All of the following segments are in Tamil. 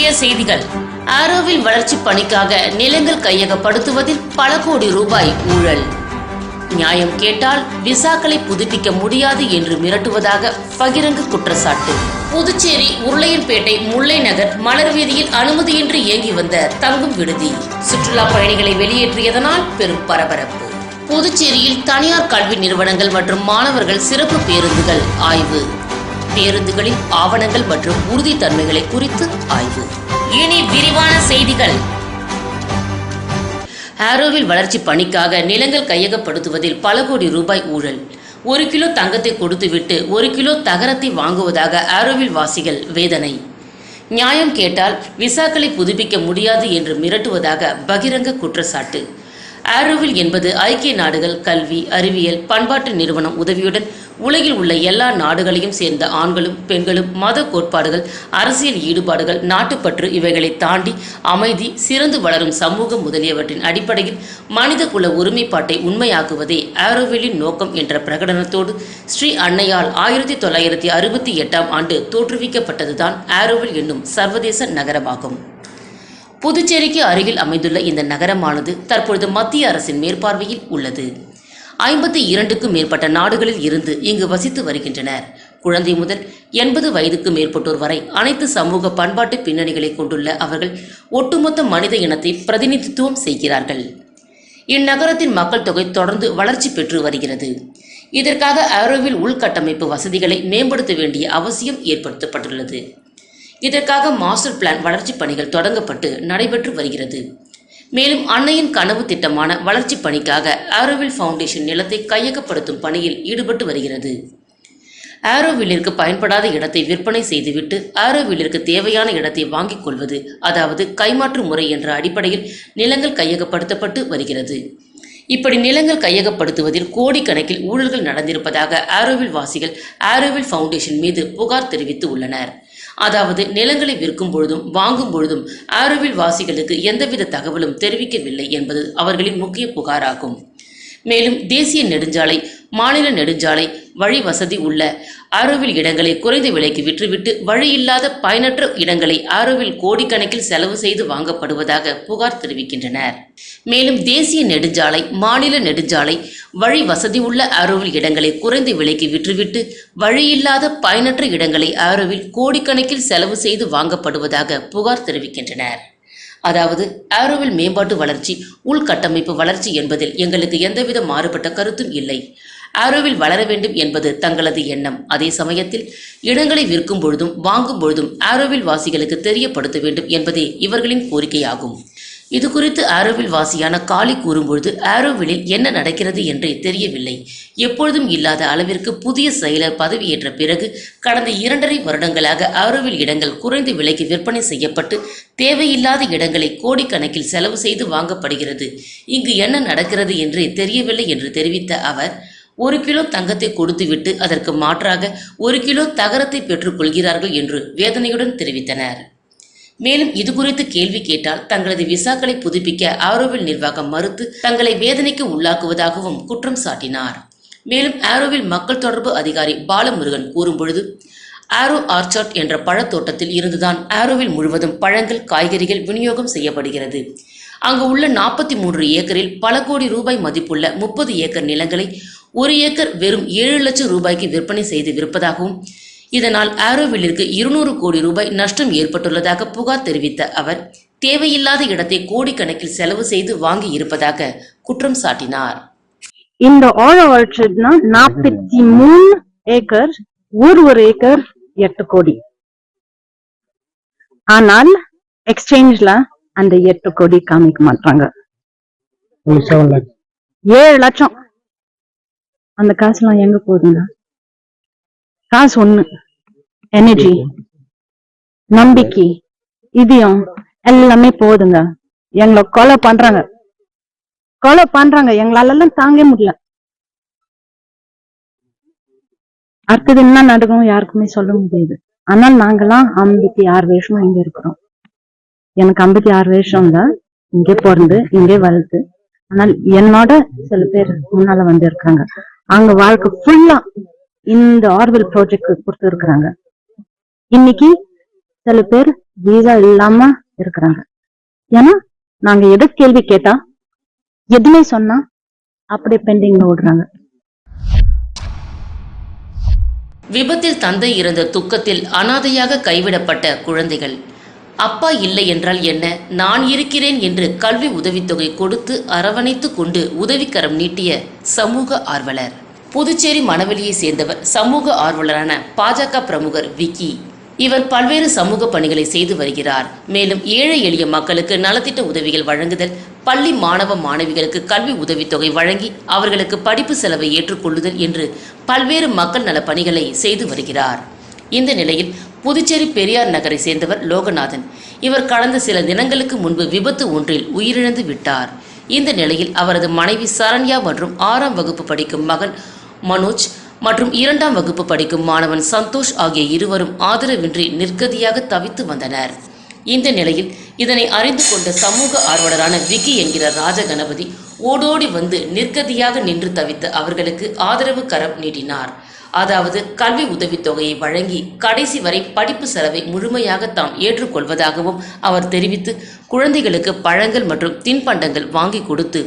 முக்கிய செய்திகள். ஆரோவில் வளர்ச்சி பணிக்காக நிலங்கள் கையகப்படுத்துவதில் பல கோடி ரூபாய் ஊழல். நியாயம் கேட்டால் விசாக்களை புதுப்பிக்க முடியாது என்று மிரட்டுவதாக பகிரங்க குற்றச்சாட்டு. புதுச்சேரி உருளையன்பேட்டை முல்லை நகர் மலர் வீதியில் அனுமதியின்றி இயங்கி வந்த தங்கும் விடுதி. சுற்றுலா பயணிகளை வெளியேற்றியதனால் பெரும் பரபரப்பு. புதுச்சேரியில் தனியார் கல்வி நிறுவனங்கள் மற்றும் மாணவர்கள் சிறப்பு பேருந்துகள் ஆய்வு. பேருந்துகளில் ஆவணங்கள் மற்றும் உறுதித்தன்மைகளை குறித்து ஆய்வு. இனி விரிவான செய்திகள். ஆரோவில் வளர்ச்சி பணிக்காக நிலங்கள் கையகப்படுத்துவதில் பல கோடி ரூபாய் ஊழல். ஒரு கிலோ தங்கத்தை கொடுத்துவிட்டு ஒரு கிலோ தகரத்தை வாங்குவதாக ஆரோவில் வாசிகள் வேதனை. நியாயம் கேட்டால் விசாக்களை புதுப்பிக்க முடியாது என்று மிரட்டுவதாக பகிரங்க குற்றச்சாட்டு. ஆரோவில் என்பது ஐக்கிய நாடுகள் கல்வி அறிவியல் பண்பாட்டு நிறுவனம் உதவியுடன் உலகில் உள்ள எல்லா நாடுகளையும் சேர்ந்த ஆண்களும் பெண்களும் மத கோட்பாடுகள் அரசியல் ஈடுபாடுகள் நாட்டுப்பற்று இவைகளை தாண்டி அமைதி சிறந்து வளரும் சமூகம் முதலியவற்றின் அடிப்படையில் மனித குல ஒருமைப்பாட்டை உண்மையாக்குவதே ஆரோவிலின் நோக்கம் என்ற பிரகடனத்தோடு ஸ்ரீ அன்னையால் ஆயிரத்தி தொள்ளாயிரத்தி அறுபத்தி எட்டாம் ஆண்டு தோற்றுவிக்கப்பட்டதுதான் ஆரோவில் என்னும் சர்வதேச நகரமாகும். புதுச்சேரிக்கு அருகில் அமைந்துள்ள இந்த நகரமானது தற்பொழுது மத்திய அரசின் மேற்பார்வையில் உள்ளது. ஐம்பத்தி இரண்டுக்கும் மேற்பட்ட நாடுகளில் இருந்து இங்கு வசித்து வருகின்றனர். குழந்தை முதல் எண்பது வயதுக்கு மேற்பட்டோர் வரை அனைத்து சமூக பண்பாட்டு பின்னணிகளை கொண்டுள்ள அவர்கள் ஒட்டுமொத்த மனித இனத்தை பிரதிநிதித்துவம் செய்கிறார்கள். இந்நகரத்தின் மக்கள் தொகை தொடர்ந்து வளர்ச்சி பெற்று வருகிறது. இதற்காக அரோவில் உள்கட்டமைப்பு வசதிகளை மேம்படுத்த வேண்டிய அவசியம் ஏற்படுத்தப்பட்டுள்ளது. இதற்காக மாஸ்டர் பிளான் வளர்ச்சிப் பணிகள் தொடங்கப்பட்டு நடைபெற்று வருகிறது. மேலும் அன்னையின் கனவு திட்டமான வளர்ச்சி பணிக்காக ஆரோவில் ஃபவுண்டேஷன் நிலத்தை கையகப்படுத்தும் பணியில் ஈடுபட்டு வருகிறது. ஆரோவில்லிற்கு பயன்படாத இடத்தை விற்பனை செய்துவிட்டு ஆரோவில்லிற்கு தேவையான இடத்தை வாங்கிக் கொள்வது அதாவது கைமாற்று முறை என்ற அடிப்படையில் நிலங்கள் கையகப்படுத்தப்பட்டு வருகிறது. இப்படி நிலங்கள் கையகப்படுத்துவதில் கோடிக்கணக்கில் ஊழல்கள் நடந்திருப்பதாக ஆரோவில் வாசிகள் ஆரோவில் ஃபவுண்டேஷன் மீது புகார் தெரிவித்து உள்ளனர். அதாவது நிலங்களை விற்கும் பொழுதும் வாங்கும் பொழுதும் ஆரோவில் வாசிகளுக்கு எந்தவித தகவலும் தெரிவிக்கவில்லை என்பது அவர்களின் முக்கிய புகாராகும். மேலும் தேசிய நெடுஞ்சாலை மாநில நெடுஞ்சாலை வழி வசதி உள்ள ஆரோவில் இடங்களை குறைந்த விலைக்கு விற்றுவிட்டு வழியில்லாத பயனற்ற இடங்களை ஆரோவில் கோடிக்கணக்கில் செலவு செய்து வாங்கப்படுவதாக புகார் தெரிவிக்கின்றனர். மேலும் தேசிய நெடுஞ்சாலை மாநில நெடுஞ்சாலை வழி வசதி உள்ள ஆரோவில் இடங்களை குறைந்த விலைக்கு விற்றுவிட்டு வழியில்லாத பயனற்ற இடங்களை ஆரோவில் கோடிக்கணக்கில் செலவு செய்து வாங்கப்படுவதாக புகார் தெரிவிக்கின்றனர். அதாவது ஆரோவில் மேம்பாட்டு வளர்ச்சி உள்கட்டமைப்பு வளர்ச்சி என்பதில் எங்களுக்கு எந்தவித மாறுபட்ட கருத்தும் இல்லை. ஆரோவில் வளர வேண்டும் என்பது தங்களது எண்ணம். அதே சமயத்தில் இடங்களை விற்கும் பொழுதும் வாங்கும் பொழுதும் ஆரோவில் வாசிகளுக்கு தெரியப்படுத்த வேண்டும் என்பதே இவர்களின் கோரிக்கையாகும். இது குறித்து ஆரோவில் வாசியான காளி கூறும்பொழுது ஆரோவிலில் என்ன நடக்கிறது என்றே தெரியவில்லை. எப்பொழுதும் இல்லாத அளவிற்கு புதிய செயலர் பதவியேற்ற பிறகு கடந்த இரண்டரை வருடங்களாக ஆரோவில் இடங்கள் குறைந்த விலைக்கு விற்பனை செய்யப்பட்டு தேவையில்லாத இடங்களை கோடிக்கணக்கில் செலவு செய்து வாங்கப்படுகிறது. இங்கு என்ன நடக்கிறது என்றே தெரியவில்லை என்று தெரிவித்த அவர் ஒரு கிலோ தங்கத்தை கொடுத்துவிட்டு அதற்கு மாற்றாக ஒரு கிலோ தகரத்தை பெற்றுக் கொள்கிறார்கள் என்று வேதனையுடன் தெரிவித்தனர். மேலும் இது குறித்து கேள்வி கேட்டால் தங்களது விசாக்களை புதுப்பிக்க ஆரோவில் நிர்வாகம் மறுத்து தங்களை வேதனைக்கு உள்ளாக்குவதாகவும் குற்றம் சாட்டினார். மேலும் ஆரோவில் மக்கள் தொடர்பு அதிகாரி பாலமுருகன் கூறும்பொழுது ஆரோ ஆர்ச்சர்ட் என்ற பழத்தோட்டத்தில் இருந்துதான் ஆரோவில் முழுவதும் பழங்கள் காய்கறிகள் விநியோகம் செய்யப்படுகிறது. அங்கு உள்ள நாற்பத்தி மூன்று ஏக்கரில் பல கோடி ரூபாய் மதிப்புள்ள முப்பது ஏக்கர் நிலங்களை ஒரு ஏக்கர் வெறும் ஏழு லட்சம் ரூபாய்க்கு விற்பனை செய்து விற்பதாகவும் இதனால் ஆரோவில்லிற்கு இருநூறு கோடி ரூபாய் நஷ்டம் ஏற்பட்டுள்ளதாக புகார் தெரிவித்த அவர் தேவையில்லாத இடத்தை கோடிக்கணக்கில் செலவு செய்து வாங்கி இருப்பதாக குற்றம் சாட்டினார். இந்த ஆழ ஆர்ச்சர்ட்னா நாற்பத்தி மூணு ஏக்கர் ஒரு ஒரு ஏக்கர் எட்டு கோடி. ஆனால் எக்ஸ்சேஞ்ச்ல அந்த எட்டு கோடி காமிக்க மாட்டாங்க. ஏழு லட்சம். அந்த காசுலாம் எங்க போகுதுங்க காசு ஒண்ணு. எனர்ஜி நம்பிக்கை. இதயம். எல்லாமே போகுதுங்க. எங்களை கொலை பண்றாங்க. கொலை பண்றாங்க. எங்களால எல்லாம் தாங்க முடியல. அடுத்தது என்ன நடக்கும் யாருக்குமே சொல்ல முடியாது. ஆனால் நாங்கெல்லாம் ஐம்பத்தி ஆறு வருஷமா இங்க இருக்கிறோம். எனக்கு ஐம்பத்தி ஆறு வருஷம் தான் இங்கே பிறந்து இங்கே வளர்ந்து ஆனால் என்னோட சில பேர் முன்னால வந்து இருக்காங்க. அவங்க வாழ்க்கை ஃபுல்லா இந்த ஆர்வல் ப்ராஜெக்ட் கொடுத்து இருக்கிறாங்க. இன்னைக்கு சில பேர் வீசா இல்லாம இருக்கிறாங்க. ஏன்னா நாங்க எது கேள்வி கேட்டா எதுவுமே சொன்னா அப்படியே பெண்டிங்ல ஓடுறாங்க. விபத்தில் தந்தை இருந்த துக்கத்தில் அனாதையாக கைவிடப்பட்ட குழந்தைகள். அப்பா இல்லை என்றால் என்ன? நான் இருக்கிறேன் என்று கல்வி உதவித்தொகை கொடுத்து அரவணைத்து கொண்டு உதவிக்கரம் நீட்டிய சமூக ஆர்வலர். புதுச்சேரி மணவெளியை சேர்ந்தவர் சமூக ஆர்வலரான பாஜக பிரமுகர் விக்கி. இவர் பல்வேறு சமூக பணிகளை செய்து வருகிறார். மேலும் ஏழை எளிய மக்களுக்கு நலத்திட்ட உதவிகள் வழங்குதல் பள்ளி மாணவ மாணவிகளுக்கு கல்வி உதவித்தொகை வழங்கி அவர்களுக்கு படிப்பு செலவை ஏற்றுக்கொள்ளுதல் என்று பல்வேறு மக்கள் நல பணிகளை செய்து வருகிறார். இந்த நிலையில் புதுச்சேரி பெரியார் நகரை சேர்ந்தவர் லோகநாதன். இவர் கடந்த சில தினங்களுக்கு முன்பு விபத்து ஒன்றில் உயிரிழந்து விட்டார். இந்த நிலையில் அவரது மனைவி சரண்யா மற்றும் ஆறாம் வகுப்பு படிக்கும் மகன் மனோஜ் மற்றும் இரண்டாம் வகுப்பு படிக்கும் மாணவன் சந்தோஷ் ஆகிய இருவரும் ஆதரவின்றி நிர்கதியாக தவித்து வந்தனர். இந்த நிலையில் இதனை அறிந்து கொண்ட சமூக ஆர்வலரான விக்கி என்கிற ராஜகணபதி ஓடோடி வந்து நிர்கதியாக நின்று தவித்த அவர்களுக்கு ஆதரவு கரம் நீட்டினார். அதாவது கல்வி உதவித்தொகையை வழங்கி கடைசி வரை படிப்பு செலவை முழுமையாக தாம் ஏற்றுக்கொள்வதாகவும் அவர் தெரிவித்து குழந்தைகளுக்கு பழங்கள் மற்றும் தின்பண்டங்கள் வாங்கி கொடுத்து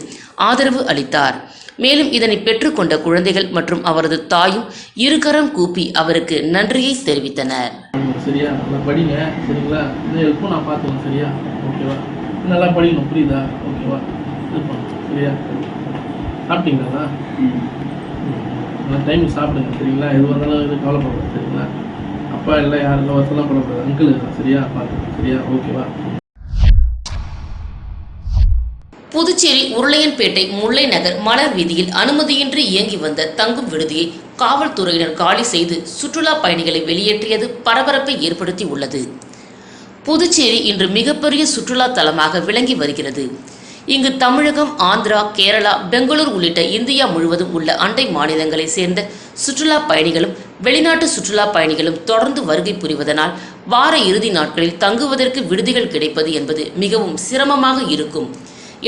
ஆதரவு அளித்தார். மேலும் இதனை பெற்றுக்கொண்ட குழந்தைகள் மற்றும் அவரது தாயும் இருகரம் கூப்பி அவருக்கு நன்றியை தெரிவித்தனர். சரியா? நல்லா படிங்க சரிங்களா? இந்த ஹெல்ப்பும் நான் பார்த்துக்கேன் சரியா? ஓகேவா? நல்லா படிக்கணும் புரியுதா? ஓகேவா? சரியா? சாப்பிட்டீங்களா நல்லா டைமுக்கு சாப்பிடுங்க சரிங்களா? எது வந்தாலும் எதுவும் கவலைப்படாது சரிங்களா? அப்பா இல்லை யார் இல்லை வருஷம்லாம் படக்கூடாது. அங்கிள் இருக்கான் சரியா? பார்த்துக்கோங்க சரியா? ஓகேவா புதுச்சேரி உருளையன்பேட்டை முல்லை நகர் மலர் வீதியில் அனுமதியின்றி இயங்கி வந்த தங்கும் விடுதியை காவல்துறையினர் காலி செய்து சுற்றுலா பயணிகளை வெளியேற்றியது பரபரப்பை ஏற்படுத்தி உள்ளது புதுச்சேரி இன்று மிகப்பெரிய சுற்றுலா தலமாக விளங்கி வருகிறது. இங்கு தமிழகம் ஆந்திரா கேரளா பெங்களூர் உள்ளிட்ட இந்தியா முழுவதும் உள்ள அண்டை மாநிலங்களை சேர்ந்த சுற்றுலா பயணிகளும் வெளிநாட்டு சுற்றுலா பயணிகளும் தொடர்ந்து வருகை புரிவதனால் வார இறுதி நாட்களில் தங்குவதற்கு விடுதிகள் கிடைப்பது என்பது மிகவும் சிரமமாக இருக்கும்.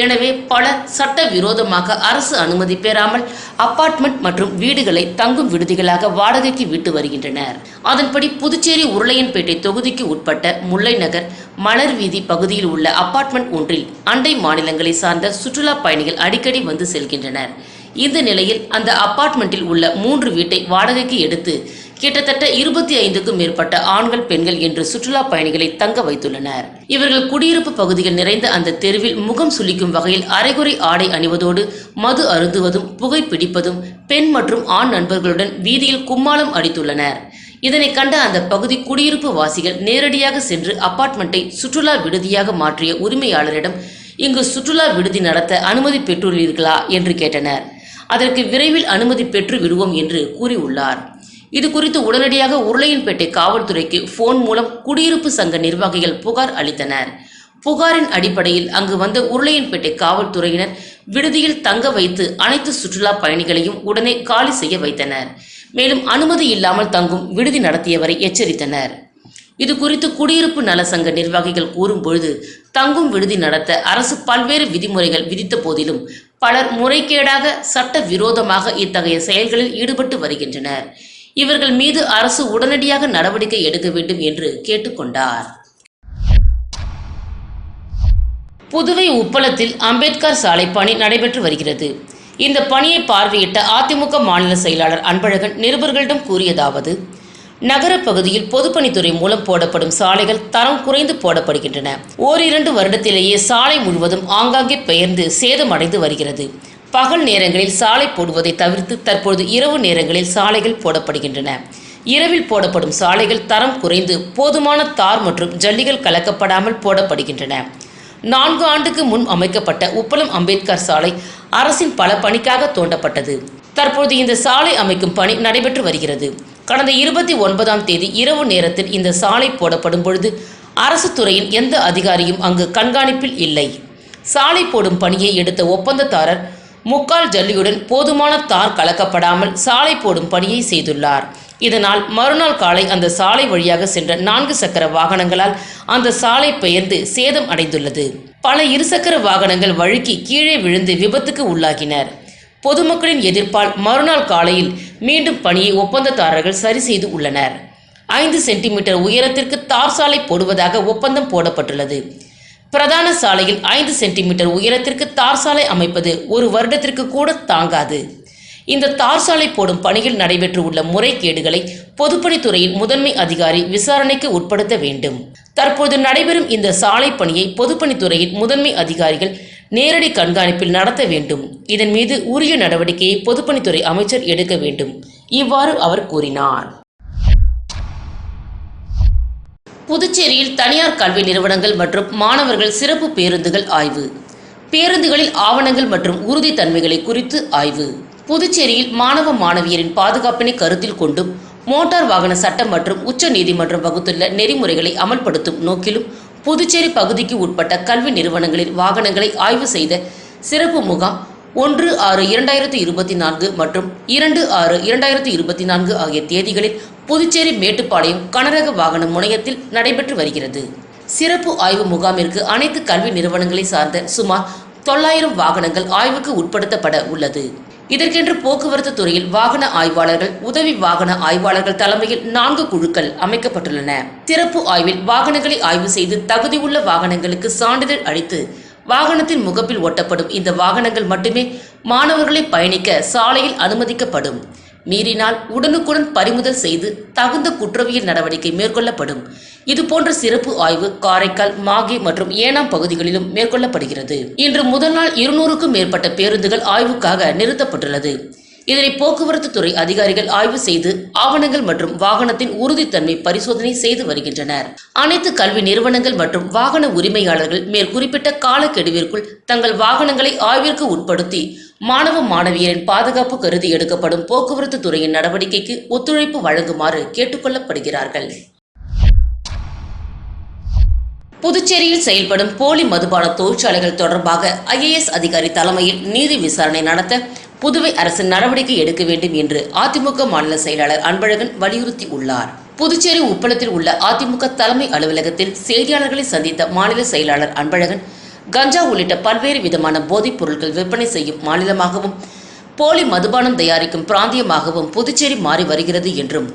எனவே பல சட்ட விரோதமாக அரசு அனுமதி பெறாமல் அபார்ட்மெண்ட் மற்றும் வீடுகளை தங்கும் விடுதிகளாக வாடகைக்கு விட்டு வருகின்றனர். அதன்படி புதுச்சேரி உருளையன்பேட்டை தொகுதிக்கு உட்பட்ட முல்லை நகர் மலர் வீதி பகுதியில் உள்ள அபார்ட்மெண்ட் ஒன்றில் அண்டை மாநிலங்களை சார்ந்த சுற்றுலா பயணிகள் அடிக்கடி வந்து செல்கின்றனர். இந்த நிலையில் அந்த அபார்ட்மெண்ட்டில் உள்ள மூன்று வீட்டை வாடகைக்கு எடுத்து கிட்டத்தட்ட இருபத்தி ஐந்துக்கும் மேற்பட்ட ஆண்கள் பெண்கள் என்று சுற்றுலா பயணிகளை தங்க வைத்துள்ளனர். இவர்கள் குடியிருப்பு பகுதிகள் நிறைந்த அந்த தெருவில் முகம் சுளிக்கும் வகையில் அரைகுறை ஆடை அணிவதோடு மது அருந்துவதும் புகை பிடிப்பதும் பெண் மற்றும் ஆண் நண்பர்களுடன் வீதியில் கும்மாளம் அடித்துள்ளனர். இதனை கண்ட அந்த பகுதி குடியிருப்பு வாசிகள் நேரடியாக சென்று அபார்ட்மெண்ட்டை சுற்றுலா விடுதியாக மாற்றிய உரிமையாளரிடம் இங்கு சுற்றுலா விடுதி நடத்த அனுமதி பெற்றுள்ளீர்களா? என்று கேட்டனர். அதற்கு விரைவில் அனுமதி பெற்று விடுவோம் என்று கூறியுள்ளார். இது குறித்து உடனடியாக உருளையன்பேட்டை காவல்துறைக்கு போன் மூலம் குடியிருப்பு சங்க நிர்வாகிகள் புகார் அளித்தனர். புகாரின் அடிப்படையில் அங்கு வந்த உருளையன்பேட்டை காவல்துறையினர் விடுதியில் தங்க வைத்து அனைத்து சுற்றுலா பயணிகளையும் உடனே காலி செய்ய வைத்தனர். மேலும் அனுமதி இல்லாமல் தங்கும் விடுதி நடத்தியவரை எச்சரித்தனர். இது குறித்து குடியிருப்பு நல சங்க நிர்வாகிகள் கூறும்பொழுது தங்கும் விடுதி நடத்த அரசு பல்வேறு விதிமுறைகள் விதித்த போதிலும் பலர் முறைகேடாக சட்ட விரோதமாக இத்தகைய செயல்களில் ஈடுபட்டு வருகின்றனர். இவர்கள் மீது அரசு உடனடியாக நடவடிக்கை எடுக்க வேண்டும் என்று கேட்டுக்கொண்டார். புதுவை உப்பளத்தில் அம்பேத்கர் சாலை பணி நடைபெற்று வருகிறது. இந்த பணியை பார்வையிட்ட அதிமுக மாநில செயலாளர் அன்பழகன் நிருபர்களிடம் கூறியதாவது நகர பகுதியில் பொதுப்பணித்துறை மூலம் போடப்படும் சாலைகள் தரம் குறைந்து போடப்படுகின்றன. ஓரிரண்டு வருடத்திலேயே சாலை முழுவதும் ஆங்காங்கே பெயர்ந்து சேதமடைந்து வருகிறது. பகல் நேரங்களில் சாலை போடுவதை தவிர்த்து தற்பொழுது இரவு நேரங்களில் சாலைகள் போடப்படுகின்றன. இரவில் போடப்படும் சாலைகள் தரம் குறைந்து போதுமான தார் மற்றும் ஜல்லிகள் கலக்கப்படாமல் போடப்படுகின்றன. நான்கு ஆண்டுக்கு முன் அமைக்கப்பட்ட உப்பளம் அம்பேத்கர் சாலை அரசின் பல பணிக்காக தோண்டப்பட்டது. தற்போது இந்த சாலை அமைக்கும் பணி நடைபெற்று வருகிறது. கடந்த இருபத்தி ஒன்பதாம் தேதி இரவு நேரத்தில் இந்த சாலை போடப்படும் பொழுது அரசு துறையின் எந்த அதிகாரியும் அங்கு கண்காணிப்பில் இல்லை. சாலை போடும் பணியை எடுத்த ஒப்பந்ததாரர் முக்கால் ஜல்லியுடன் போதுமான தார் கலக்கப்படாமல் சாலை போடும் பணியை செய்துள்ளார். இதனால் மறுநாள் காலை அந்த சாலை வழியாக சென்ற நான்கு சக்கர வாகனங்களால் அந்த சாலை பெயர்ந்து சேதம் அடைந்துள்ளது. பல இருசக்கர வாகனங்கள் வழுக்கி கீழே விழுந்து விபத்துக்கு உள்ளாகினர். பொதுமக்களின் எதிர்ப்பால் மறுநாள் காலையில் மீண்டும் பணியை ஒப்பந்ததாரர்கள் சரி செய்து உள்ளனர். ஐந்து சென்டிமீட்டர் உயரத்திற்கு தார் சாலை போடுவதாக ஒப்பந்தம் போடப்பட்டுள்ளது. பிரதான சாலையில் ஐந்து சென்டிமீட்டர் உயரத்திற்கு தார் சாலை அமைப்பது ஒரு வருடத்திற்கு கூட தாங்காது. இந்த தார் சாலை போடும் பணியில் நடைபெற்று உள்ள முறைகேடுகளை பொதுப்பணித்துறையின் முதன்மை அதிகாரி விசாரணைக்கு உட்படுத்த வேண்டும். தற்போது நடைபெறும் இந்த சாலை பணியை பொதுப்பணித்துறையின் முதன்மை அதிகாரிகள் நேரடி கண்காணிப்பில் நடத்த வேண்டும். இதன் மீது உரிய நடவடிக்கையை பொதுப்பணித்துறை அமைச்சர் எடுக்க வேண்டும். இவ்வாறு அவர் கூறினார். புதுச்சேரியில் தனியார் கல்வி நிறுவனங்கள் மற்றும் மாணவர்கள் சிறப்பு பேருந்துகள் ஆய்வு. பேருந்துகளில் ஆவணங்கள் மற்றும் உறுதித்தன்மைகளை குறித்து ஆய்வு. புதுச்சேரியில் மாணவ மாணவியரின் பாதுகாப்பினை கருத்தில் கொண்டும் மோட்டார் வாகன சட்டம் மற்றும் உச்ச நீதிமன்றம் வகுத்துள்ள நெறிமுறைகளை அமல்படுத்தும் நோக்கிலும் புதுச்சேரி பகுதிக்கு உட்பட்ட கல்வி நிறுவனங்களில் வாகனங்களை ஆய்வு செய்த சிறப்பு முகாம் ஒன்று ஆறு இரண்டாயிரத்தி இருபத்தி நான்கு மற்றும் இரண்டு ஆறு இரண்டாயிரத்தி இருபத்தி நான்கு ஆகிய தேதிகளில் புதுச்சேரி மேட்டுப்பாளையம் கனரக வாகன முனையத்தில் நடைபெற்று வருகிறது. சிறப்பு ஆய்வு முகாமிற்கு அனைத்து கல்வி நிறுவனங்களை சார்ந்த சுமார் தொள்ளாயிரம் வாகனங்கள் ஆய்வுக்கு உட்படுத்தப்பட உள்ளது. இதற்கென்று போக்குவரத்து துறையில் வாகன ஆய்வாளர்கள் உதவி வாகன ஆய்வாளர்கள் தலைமையில் நான்கு குழுக்கள் அமைக்கப்பட்டுள்ளன. சிறப்பு ஆய்வில் வாகனங்களை ஆய்வு செய்து தகுதியுள்ள வாகனங்களுக்கு சான்றிதழ் அளித்து வாகனத்தின் முகப்பில் ஒட்டப்படும் இந்த வாகனங்கள் மட்டுமே மாணவர்களை பயணிக்க சாலையில் அனுமதிக்கப்படும். மீறினால் உடனுக்குடன் பறிமுதல் செய்து தகுந்த குற்றவியல் நடவடிக்கை மேற்கொள்ளப்படும். இதுபோன்ற சிறப்பு ஆய்வு காரைக்கால் மாகே மற்றும் ஏனாம் பகுதிகளிலும் மேற்கொள்ளப்படுகிறது. இன்று முதல் நாள் இருநூறுக்கும் மேற்பட்ட பேருந்துகள் ஆய்வுக்காக நிறுத்தப்பட்டுள்ளது. இதனை போக்குவரத்து துறை அதிகாரிகள் ஆய்வு செய்து ஆவணங்கள் மற்றும் வாகனத்தின் உறுதித்தன்மை பரிசோதனை செய்து வருகின்றனர். அனைத்து கல்வி நிறுவனங்கள் மற்றும் வாகன உரிமையாளர்கள் மேற்குறிப்பிட்ட காலக்கெடுவிற்குள் தங்கள் வாகனங்களை ஆய்விற்கு உட்படுத்தி மாணவ மாணவியரின் பாதுகாப்பு கருதி எடுக்கப்படும் போக்குவரத்து துறையின் நடவடிக்கைக்கு ஒத்துழைப்பு வழங்குமாறு கேட்டுக்கொள்ளப்படுகிறார்கள். புதுச்சேரியில் செயல்படும் போலி மதுபான தொழிற்சாலைகள் தொடர்பாக ஐஏஎஸ் அதிகாரி தலைமையில் நீதி விசாரணை நடத்த புதுவை அரசு நடவடிக்கை எடுக்க வேண்டும் என்று அதிமுக மாநில செயலாளர் அன்பழகன் வலியுறுத்தி உள்ளார் புதுச்சேரி உப்பளத்தில் உள்ள அதிமுக தலைமை அலுவலகத்தில் செய்தியாளர்களை சந்தித்த மாநில செயலாளர் அன்பழகன் கஞ்சா உள்ளிட்ட பல்வேறு விதமான போதைப் பொருட்கள் விற்பனை செய்யும் மாநிலமாகவும் போலி மதுபானம் தயாரிக்கும் பிராந்தியமாகவும் புதுச்சேரி மாறி வருகிறது என்றும்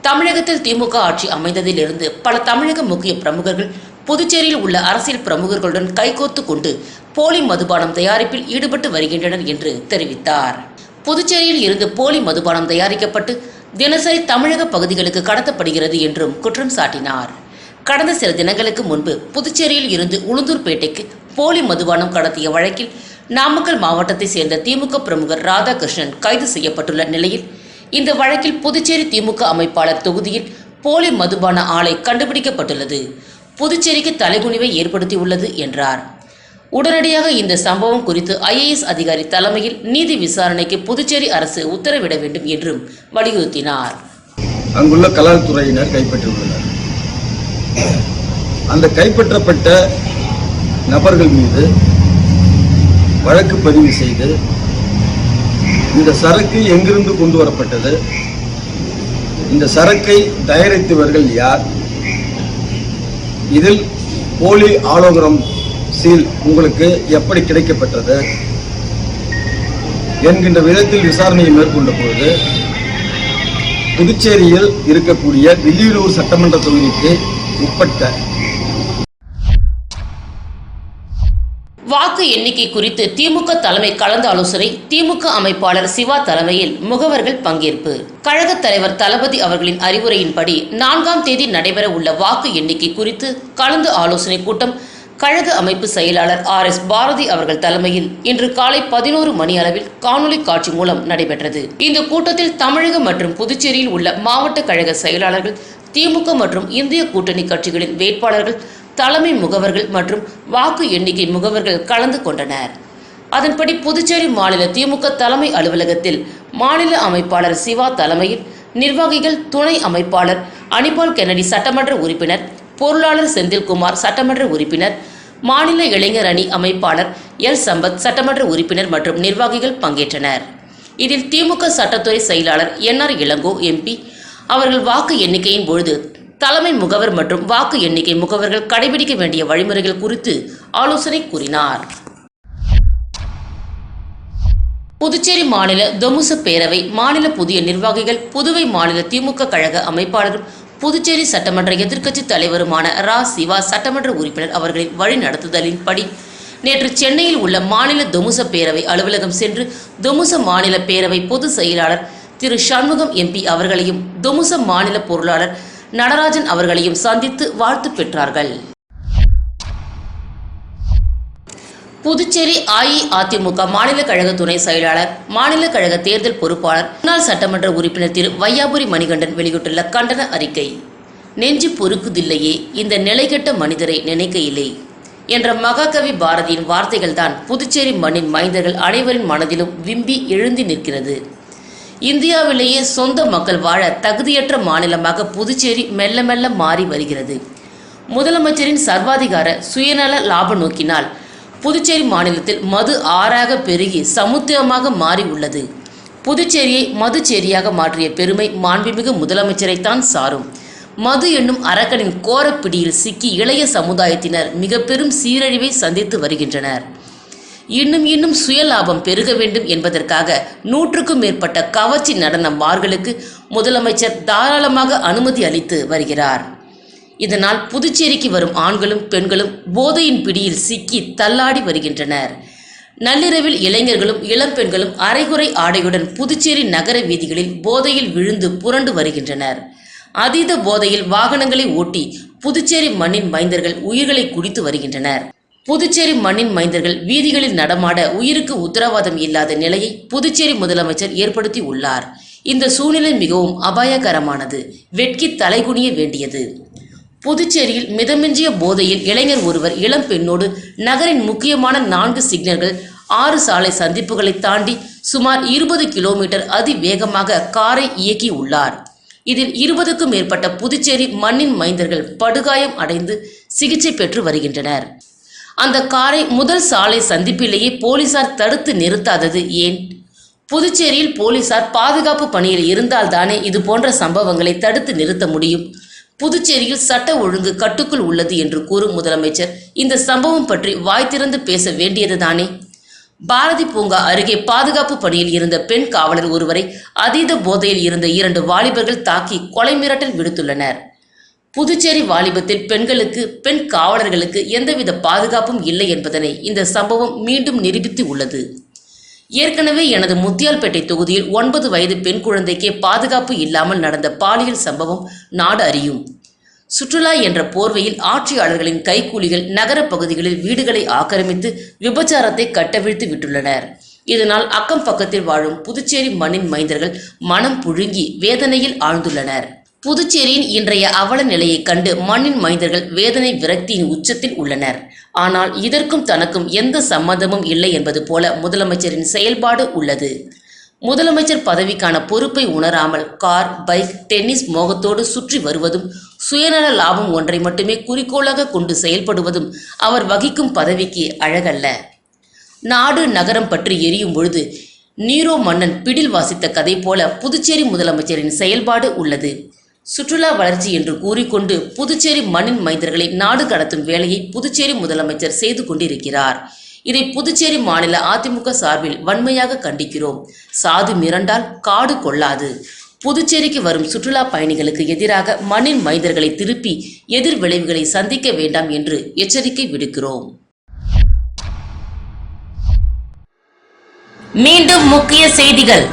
தமிழகத்தில் திமுக ஆட்சி அமைந்ததிலிருந்து பல தமிழக முக்கிய பிரமுகர்கள் புதுச்சேரியில் உள்ள அரசியல் பிரமுகர்களுடன் கைகோர்த்து கொண்டு போலி மதுபானம் தயாரிப்பில் ஈடுபட்டு வருகின்றனர் என்று தெரிவித்தார். புதுச்சேரியில் இருந்து போலி மதுபானம் தயாரிக்கப்பட்டு தினசரி தமிழக பகுதிகளுக்கு கடத்தப்படுகிறது என்றும் குற்றம் சாட்டினார். கடந்த சில தினங்களுக்கு முன்பு புதுச்சேரியில் இருந்து உளுந்தூர்பேட்டைக்கு போலி மதுபானம் கடத்திய வழக்கில் நாமக்கல் மாவட்டத்தை சேர்ந்த திமுக பிரமுகர் ராதாகிருஷ்ணன் கைது செய்யப்பட்டுள்ள நிலையில் இந்த வழக்கில் புதுச்சேரி திமுக அமைப்பாளர் தொகுதியில் போலி மதுபான ஆலை கண்டுபிடிக்கப்பட்டுள்ளது. புதுச்சேரிக்கு தலைகுனிவை ஏற்படுத்தியுள்ளது என்றார். உடனடியாக இந்த சம்பவம் குறித்து ஐஏஎஸ் அதிகாரி தலைமையில் நீதி விசாரணைக்கு புதுச்சேரி அரசு உத்தரவிட வேண்டும் என்றும் வலியுறுத்தினார். அங்குள்ள கலால்துறையினர் கைப்பற்றியுள்ளனர். அந்த கைப்பற்றப்பட்ட நபர்கள் மீது வழக்கு பதிவு செய்து இந்த சரக்கு எங்கிருந்து கொண்டு வரப்பட்டது? இந்த சரக்கை தயாரித்தவர்கள் யார்? இதில் போலி ஆலோகரம் சீல் உங்களுக்கு எப்படி கிடைக்கப்பட்டது? என்கின்ற விதத்தில் விசாரணையை மேற்கொண்ட பொழுது புதுச்சேரியில் இருக்கக்கூடிய வில்லியலூர் சட்டமன்ற தொகுதிக்கு உட்பட்ட வாக்கு எண்ணிக்கை குறித்து திமுக தலைமை கலந்து ஆலோசனை திமுக அமைப்பாளர் சிவா தலைமையில் முகவர்கள் பங்கேற்பு. கழக தலைவர் தளபதி அவர்களின் அறிவுரையின்படி நான்காம் தேதி நடைபெற உள்ள வாக்கு எண்ணிக்கை குறித்து கலந்து ஆலோசனை கூட்டம் கழக அமைப்பு செயலாளர் ஆர் எஸ் பாரதி அவர்கள் தலைமையில் இன்று காலை பதினோரு மணி அளவில் காணொலி காட்சி மூலம் நடைபெற்றது. இந்த கூட்டத்தில் தமிழக மற்றும் புதுச்சேரியில் உள்ள மாவட்ட கழக செயலாளர்கள் திமுக மற்றும் இந்திய கூட்டணி கட்சிகளின் வேட்பாளர்கள் தலைமை முகவர்கள் மற்றும் வாக்கு எண்ணிக்கை முகவர்கள் கலந்து கொண்டனர். அதன்படி புதுச்சேரி மாநில திமுக தலைமை அலுவலகத்தில் மாநில அமைப்பாளர் சிவா தலைமையில் நிர்வாகிகள் துணை அமைப்பாளர் அனிபால் கென்னடி சட்டமன்ற உறுப்பினர் பொருளாளர் செந்தில்குமார் சட்டமன்ற உறுப்பினர் மாநில இளைஞர் அணி அமைப்பாளர் எல். சம்பத் சட்டமன்ற உறுப்பினர் மற்றும் நிர்வாகிகள் பங்கேற்றனர். இதில் திமுக சட்டத்துறை செயலாளர் என்ஆர் இளங்கோ எம்பி அவர்கள் வாக்கு எண்ணிக்கையின் பொழுது தலைமை முகவர் மற்றும் வாக்கு எண்ணிக்கை முகவர்கள் கடைபிடிக்க வேண்டிய வழிமுறைகள் குறித்து ஆலோசனை கூறினார். புதுச்சேரி மாநில தொமுச பேரவை மாநில புதிய நிர்வாகிகள் புதுவை மாநில திமுக கழக அமைப்பாளரும் புதுச்சேரி சட்டமன்ற எதிர்க்கட்சி தலைவருமான ரா. சிவா சட்டமன்ற உறுப்பினர் அவர்களின் வழிநடத்துதலின்படி நேற்று சென்னையில் உள்ள மாநில தொமுச பேரவை அலுவலகம் சென்று தொமுச மாநில பேரவை பொதுச் செயலாளர் திரு சண்முகம் எம்பி அவர்களையும் தொமுச மாநில பொருளாளர் நடராஜன் அவர்களையும் சந்தித்து வாழ்த்து பெற்றார்கள். புதுச்சேரி அஇஅதிமுக மாநில கழக துணை செயலாளர் மாநில கழக தேர்தல் பொறுப்பாளர் முன்னாள் சட்டமன்ற உறுப்பினர் திரு வையாபுரி மணிகண்டன் வெளியிட்டுள்ள கண்டன அறிக்கை. நெஞ்சு பொறுக்குதில்லையே இந்த நிலைகெட்ட மனிதரை நினைக்கையிலே. என்ற மகாகவி பாரதியின் வார்த்தைகள்தான் புதுச்சேரி மண்ணின் மைந்தர்கள் அனைவரின் மனதிலும் விம்பி எழுந்தி நிற்கிறது. இந்தியாவிலேயே சொந்த மக்கள் வாழ தகுதியற்ற மாநிலமாக புதுச்சேரி மெல்ல மெல்ல மாறி வருகிறது. முதலமைச்சரின் சர்வாதிகார சுயநல லாப நோக்கினால் புதுச்சேரி மாநிலத்தில் மது ஆறாக பெருகி சமுத்திரமாக மாறி உள்ளது. புதுச்சேரியை மதுச்சேரியாக மாற்றிய பெருமை மாண்புமிகு முதலமைச்சரைத்தான் சாரும். மது என்னும் அரக்கனின் கோரப்பிடியில் சிக்கி இளைய சமுதாயத்தினர் மிக பெரும் சீரழிவை சந்தித்து வருகின்றனர். இன்னும் இன்னும் சுயலாபம் பெருக வேண்டும் என்பதற்காக நூற்றுக்கும் மேற்பட்ட கவர்ச்சி நடன பார்களுக்கு முதலமைச்சர் தாராளமாக அனுமதி அளித்து வருகிறார். இதனால் புதுச்சேரிக்கு வரும் ஆண்களும் பெண்களும் போதையின் பிடியில் சிக்கி தள்ளாடி வருகின்றனர். நள்ளிரவில் இளைஞர்களும் இளம்பெண்களும் அரைகுறை ஆடையுடன் புதுச்சேரி நகர வீதிகளில் போதையில் விழுந்து புரண்டு வருகின்றனர். அதீத போதையில் வாகனங்களை ஓட்டி புதுச்சேரி மண்ணின் மைந்தர்கள் உயிர்களை குடித்து வருகின்றனர். புதுச்சேரி மண்ணின் மைந்தர்கள் வீதிகளில் நடமாட உயிருக்கு உத்தரவாதம் இல்லாத நிலையை புதுச்சேரி முதலமைச்சர் ஏற்படுத்தி உள்ளார். இந்த சூழ்நிலை மிகவும் அபாயகரமானது. வெட்கி தலைகுனிய வேண்டியது. புதுச்சேரியில் மிதமிஞ்சிய போதையில் இளைஞர் ஒருவர் இளம் பெண்ணோடு நகரின் முக்கியமான நான்கு சிக்னல்கள் ஆறு சாலை சந்திப்புகளை தாண்டி சுமார் இருபது கிலோமீட்டர் அதிவேகமாக காரை இயக்கி உள்ளார். இதில் இருபதுக்கும் மேற்பட்ட புதுச்சேரி மண்ணின் மைந்தர்கள் படுகாயம் அடைந்து சிகிச்சை பெற்று வருகின்றனர். அந்த காரை முதல் சாலை சந்திப்பிலேயே போலீசார் தடுத்து நிறுத்தாதது ஏன்? புதுச்சேரியில் போலீசார் பாதுகாப்பு பணியில் இருந்தால்தானே இது போன்ற சம்பவங்களை தடுத்து நிறுத்த முடியும்? புதுச்சேரியில் சட்ட ஒழுங்கு கட்டுக்குள் உள்ளது என்று கூறும் முதலமைச்சர் இந்த சம்பவம் பற்றி வாய் திறந்து பேச வேண்டியதுதானே பாரதி பூங்கா அருகே பாதுகாப்பு பணியில் இருந்த பெண் காவலர் ஒருவரை அதீத போதையில் இருந்த இரண்டு வாலிபர்கள் தாக்கி கொலை மிரட்டல் விடுத்துள்ளனர். புதுச்சேரி வாலிபத்தில் பெண்களுக்கு பெண் காவலர்களுக்கு எந்தவித பாதுகாப்பும் இல்லை என்பதனை இந்த சம்பவம் மீண்டும் நிரூபித்து உள்ளது. ஏற்கனவே எனது முத்தியால்பேட்டை தொகுதியில் ஒன்பது வயது பெண் குழந்தைக்கே பாதுகாப்பு இல்லாமல் நடந்த பாலியல் சம்பவம் நாடு அறியும். சுற்றுலா என்ற போர்வையில் ஆட்சியாளர்களின் கைக்கூலிகள் நகரப் பகுதிகளில் வீடுகளை ஆக்கிரமித்து விபச்சாரத்தை கட்டவிழ்த்து விட்டுள்ளனர். இதனால் அக்கம் பக்கத்தில் வாழும் புதுச்சேரி மண்ணின் மைந்தர்கள் மனம் புழுங்கி வேதனையில் ஆழ்ந்துள்ளனர். புதுச்சேரியின் இன்றைய அவல நிலையைக் கண்டு மண்ணின் மைந்தர்கள் வேதனை விரக்தியின் உச்சத்தில் உள்ளனர். ஆனால் இதற்கும் தனக்கும் எந்த சம்மந்தமும் இல்லை என்பது போல முதலமைச்சரின் செயல்பாடு உள்ளது. முதலமைச்சர் பதவிக்கான பொறுப்பை உணராமல் கார் பைக் டென்னிஸ் மோகத்தோடு சுற்றி வருவதும் சுயநல லாபம் ஒன்றை மட்டுமே குறிக்கோளாக கொண்டு செயல்படுவதும் அவர் வகிக்கும் பதவிக்கு அழகல்ல. நாடு நகரம் பற்றி எரியும் பொழுது நீரோ மன்னன் பிடில் வாசித்த கதை போல புதுச்சேரி முதலமைச்சரின் செயல்பாடு உள்ளது. சுற்றுலா வளர்ச்சி என்று கூறிக்கொண்டு புதுச்சேரி மண்ணின் மைந்தர்களை நாடு கடத்தும் வேலையை புதுச்சேரி முதலமைச்சர் செய்து கொண்டிருக்கிறார். இதை புதுச்சேரி மாநில அதிமுக சார்பில் வன்மையாக கண்டிக்கிறோம். சாது மிரண்டால் காடு கொள்ளாது. புதுச்சேரிக்கு வரும் சுற்றுலா பயணிகளுக்கு எதிராக மண்ணின் மைந்தர்களை திருப்பி எதிர் விளைவுகளை சந்திக்க வேண்டாம் என்று எச்சரிக்கை விடுக்கிறோம். மீண்டும் முக்கிய செய்திகள்.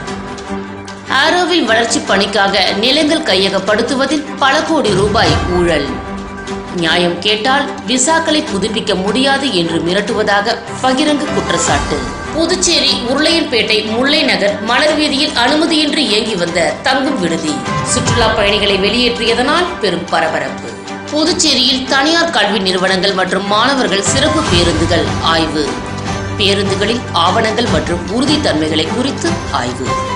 ஆரோவில் வளர்ச்சி பணிக்காக நிலங்கள் கையகப்படுத்துவதில் பல கோடி ரூபாய் ஊழல். நியாயம் கேட்டால் விசாக்களை புதுப்பிக்க முடியாது என்று மிரட்டுவதாக பகிரங்க குற்றச்சாட்டு. புதுச்சேரி உருளையன்பேட்டை முல்லை நகர் மலர் வீதியில் அனுமதியின்றி இயங்கி வந்த தங்கும் விடுதி. சுற்றுலா பயணிகளை வெளியேற்றியதனால் பெரும் பரபரப்பு. புதுச்சேரியில் தனியார் கல்வி நிறுவனங்கள் மற்றும் மாணவர்கள் சிறப்பு பேருந்துகள் ஆய்வு. பேருந்துகளில் ஆவணங்கள் மற்றும் உறுதித்தன்மைகளை குறித்து ஆய்வு.